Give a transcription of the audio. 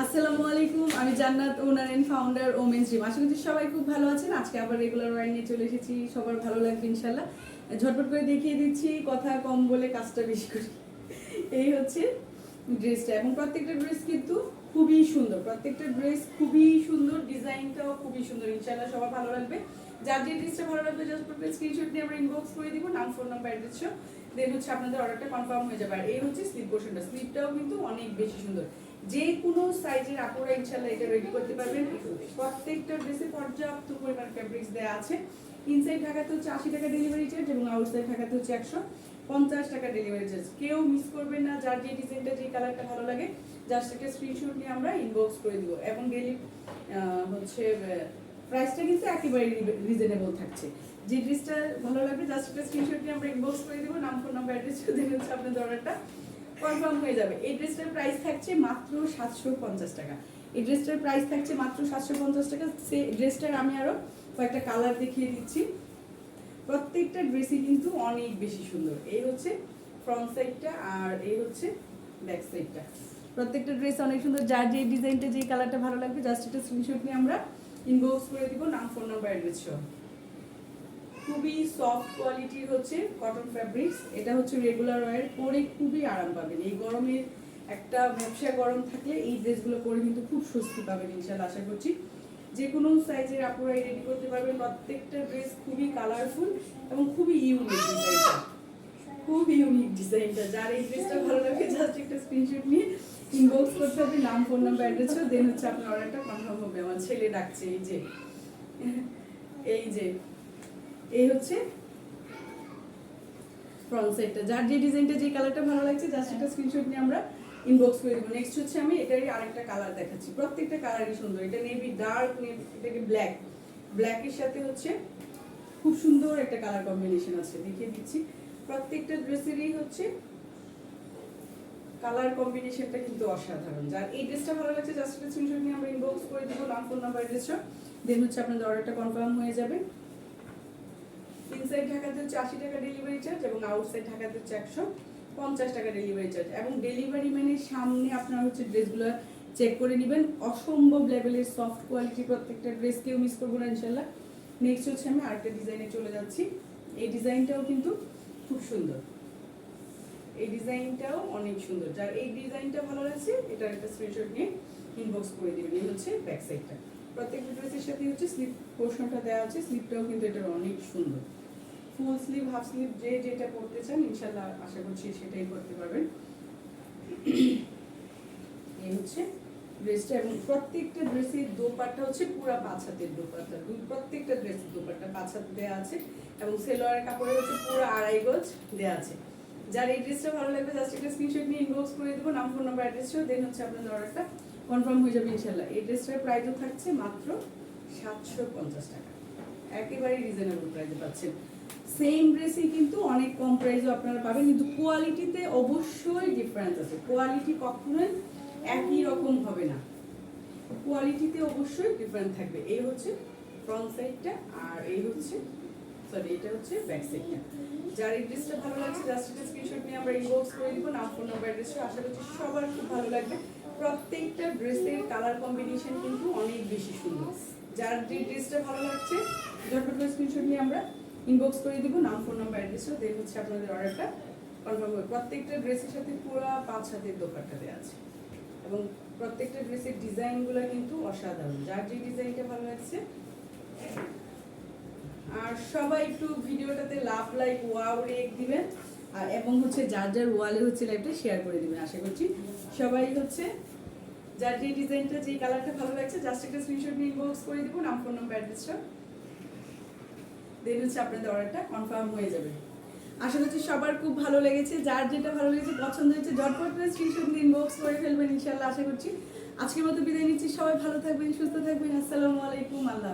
আসসালামু আলাইকুম, আমি Jannat owner and founder women gym আশা করছি সবাই খুব ভালো আছেন। আজকে আবার রেগুলার ওয়াইন নিয়ে চলে এসেছি। সবার ভালো লাগবে ইনশাল্লাহ ঝটপট করে দেখিয়ে দিচ্ছি কথা কম বলে কাজটা বেশি করি। এই হচ্ছে ড্রেসটা এবং প্রত্যেকটা ড্রেস কিন্তু খুবই সুন্দর। প্রত্যেকটা ড্রেস খুবই সুন্দর ডিজাইনটাও খুবই সুন্দর। ইনশাল্লাহ সবার ভালো লাগবে। যার যে ড্রেসটা ভালো লাগবে জাস্ট করে স্ক্রিনশট নিয়ে আমরা ইনবক্স করে দিব, নাম ফোন নাম্বার অ্যাড্রেস দেন হচ্ছে আপনাদের অর্ডারটা কনফার্ম হয়ে যাবে। আর এই হচ্ছে স্লিপ পোর্শনটা স্লিপটাও কিন্তু অনেক বেশি সুন্দর। যে কোনো সাইজের আপুরা ইনশাল্লাহ এটা রেডি করতে পারবেন। প্রত্যেকটা ড্রেসে পর্যাপ্ত পরিমাণ ফ্যাব্রিক্স দেওয়া আছে। ইনসাইড ঢাকাতে হচ্ছে আশি টাকা ডেলিভারি চার্জ এবং আউটসাইড ঢাকাতে হচ্ছে একশো পঞ্চাশ টাকা ডেলিভারি চার্জ কেউ মিস করবেন না। যার যে ডিজাইনটা যে কালারটা ভালো লাগে জাস্ট একটা স্ক্রিনশট নিয়ে আমরা ইনবক্স করে দিব। এবং ডেলি হচ্ছে প্রাইসটা কিন্তু একেবারে রিজনেবল থাকছে। যে ড্রেসটা ভালো লাগবে জাস্ট একটা স্ক্রিনশট নিয়ে আমরা ইনবক্স করে দেবো, নাম ফোন নাম্বার অ্যাড্রেস দিন হচ্ছে আপনাদের অর্ডারটা কনফার্ম হয়ে যাবে। এই ড্রেসটার প্রাইস থাকছে মাত্র সাতশো পঞ্চাশ টাকা। এই ড্রেসটার প্রাইস থাকছে মাত্র সাতশো পঞ্চাশ টাকা। সে ড্রেসটার আমি আরও কয়েকটা কালার দেখিয়ে দিচ্ছি। প্রত্যেকটা ড্রেসই কিন্তু অনেক বেশি সুন্দর। এই হচ্ছে ফ্রন্ট সাইডটা আর এই হচ্ছে ব্যাক সাইডটা প্রত্যেকটা ড্রেস অনেক সুন্দর। যার যে ডিজাইনটা যে কালারটা ভালো লাগবে জাস্ট একটা স্ক্রিনশট নিয়ে আমরা ইনবক্স করে দিব, নাম ফোন নাম্বার অ্যাড্রেস সহ খুবই সফট কোয়ালিটির হচ্ছে কটন ফ্যাব্রিক্স এটা হচ্ছে রেগুলার ওয়ার পরে খুবই আরাম পাবেন। এই গরমে একটা ব্যবসা গরম থাকলে এই ড্রেসগুলো পরে কিন্তু খুব স্বস্তি পাবেন ইনশাল্লাহ আশা করছি। যে কোনো সাইজের আপনারা রেডি করতে পারবেন, প্রত্যেকটা ড্রেস খুবই কালারফুল এবং খুবই ইউনিক খুব ইউনিক ডিজাইনটা যার এই ড্রেসটা ভালো লাগে জাস্ট একটা স্ক্রিনশট নিয়ে ইনবক্স করতে হবে, নাম ফোন নাম্বার অ্যাড্রেস দেন হচ্ছে আপনার অর্ডারটা কনফার্ম হবে। আমার ছেলে ডাকছে, এই যে। এই যে। এই হচ্ছে ফ্রন্ট সাইডটা যার যে ডিজাইনটা যে কালারটা ভালো লাগছে জাস্ট একটা স্ক্রিনশট নিয়ে আমরা ইনবক্স করে দেবো। নেক্সট হচ্ছে আমি এটারই আরেকটা কালার দেখাচ্ছি। প্রত্যেকটা কালারই সুন্দর। এটা নেভি ডার্ক নেভি এটাকে ব্ল্যাক ব্ল্যাকের সাথে হচ্ছে খুব সুন্দর একটা কালার কম্বিনেশন আছে। দেখিয়ে দিচ্ছি। প্রত্যেকটা ড্রেসেরই হচ্ছে কালার কম্বিনেশনটা কিন্তু অসাধারণ। যার এই ড্রেসটা ভালো লাগছে জাস্ট একটা স্ক্রিনশট নিয়ে আমরা ইনবক্স করে দেবো, নাম ফোন নাম্বার অ্যাড্রেসটা দেন হচ্ছে আপনাদের অর্ডারটা কনফার্ম হয়ে যাবে। ইনসাইড ঢাকাতে হচ্ছে আশি টাকা ডেলিভারি চার্জ এবং আউটসাইড ঢাকাতে হচ্ছে একশো পঞ্চাশ টাকা ডেলিভারি চার্জ এবং ডেলিভারি ম্যানের সামনে আপনার হচ্ছে ড্রেসগুলো চেক করে নেবেন। অসম্ভব লেভেলের সফট কোয়ালিটি প্রত্যেকটা ড্রেস কেউ মিস করব না, ইনশাল্লাহ। নেক্সট হচ্ছে আমি আরেকটা ডিজাইনে চলে যাচ্ছি। এই ডিজাইনটাও কিন্তু খুব সুন্দর। এই ডিজাইনটাও অনেক সুন্দর। যার এই ডিজাইনটা ভালো লাগছে এটার একটা স্ক্রিনশট নিয়ে ইনবক্স করে দিবেন। এই হচ্ছে ব্যাক সাইডটা প্রত্যেকটা ড্রেসের সাথে হচ্ছে স্লিপ পোর্শনটা দেওয়া আছে স্লিপটাও কিন্তু এটা অনেক সুন্দর। ফুল স্লিভ হাফ স্লিভ যে যেটা করতে চান ইনশাল্লাহ আশা করছি সেটাই করতে পারবেন। এই হচ্ছে ড্রেসটা এবং প্রত্যেকটা ড্রেসের দোপাট্টা হচ্ছে পুরো পাঁচ দোপাট্টা। দুই প্রত্যেকটা ড্রেসের দোপাট্টা পাঁচ দেওয়া আছে এবং সেলোয়ারের কাপড়ে হচ্ছে পুরো আড়াই গজ দেওয়া আছে। যার এই ড্রেসটা ভালো লাগবে জাস্ট একটা স্ক্রিনশট নিয়ে ইনবক্স করে দেবো, নাম ফোন নাম্বার অ্যাড্রেসটাও দেন হচ্ছে আপনাদের অর্ডারটা কনফার্ম হয়ে যাবে, ইনশাল্লাহ। এই ড্রেসটার প্রাইসও থাকছে মাত্র সাতশো পঞ্চাশ টাকা। একেবারেই রিজনেবল প্রাইসে পাচ্ছেন। সেম ড্রেসই কিন্তু অনেক কম প্রাইসও আপনারা পাবেন, কিন্তু কোয়ালিটিতে অবশ্যই ডিফারেন্স আছে। কোয়ালিটি কখনোই একই রকম হবে না। কোয়ালিটিতে অবশ্যই ডিফারেন্ট থাকবে। এই হচ্ছে ফ্রন্ট সাইডটা আর এই হচ্ছে সরি এটা হচ্ছে ব্যাক সাইডটা যার এই ড্রেসটা ভালো লাগছে জাস্ট একটা স্ক্রিনশট নিয়ে আমরা ইনবক্স করে দিব নাম ফোন নাম্বার অ্যাড্রেসটা আশা করছি সবার খুব ভালো লাগবে। প্রত্যেকটা ড্রেসের কালার কম্বিনেশন কিন্তু অনেক বেশি সুন্দর। যার যে ড্রেসটা ভালো লাগছে, ঝটপট করে স্ক্রিনশট নিয়ে আমরা ইনবক্স করে দিব নাম ফোন নাম্বার অ্যাড্রেসও দেন হচ্ছে আপনাদের অর্ডারটা কনফার্ম হবে প্রত্যেকটা ড্রেসের সাথে পুরো পাঁচ হাতের দোকানটা দেওয়া আছে। এবং প্রত্যেকটা ড্রেসের ডিজাইনগুলো কিন্তু অসাধারণ। যার যে ডিজাইনটা ভালো লাগছে আর সবাই একটু ভিডিওটাতে লাভ লাইক ওয়াও রেক দিবেন। আর এবং হচ্ছে যার যার ওয়ালে হচ্ছে লাইভটা শেয়ার করে দিবেন, আশা করছি। সবাই হচ্ছে যার যে ডিজাইনটা যে কালারটা ভালো লাগছে জাস্ট একটা স্ক্রিনশট নিয়ে ইনবক্স করে দিব, নাম ফোন নাম্বার অ্যাড্রেসটা দেন হচ্ছে আপনাদের অর্ডারটা কনফার্ম হয়ে যাবে। আশা করছি সবার খুব ভালো লেগেছে। যার যেটা ভালো লেগেছে, পছন্দ হয়েছে, ঝটপট করে স্ক্রিনশট নিয়ে ইনবক্স করে ফেলবেন ইনশাল্লাহ আশা করছি। আজকের মতো বিদায় নিচ্ছি। সবাই ভালো থাকবেন, সুস্থ থাকবেন। আসসালামু আলাইকুম, আল্লাহ।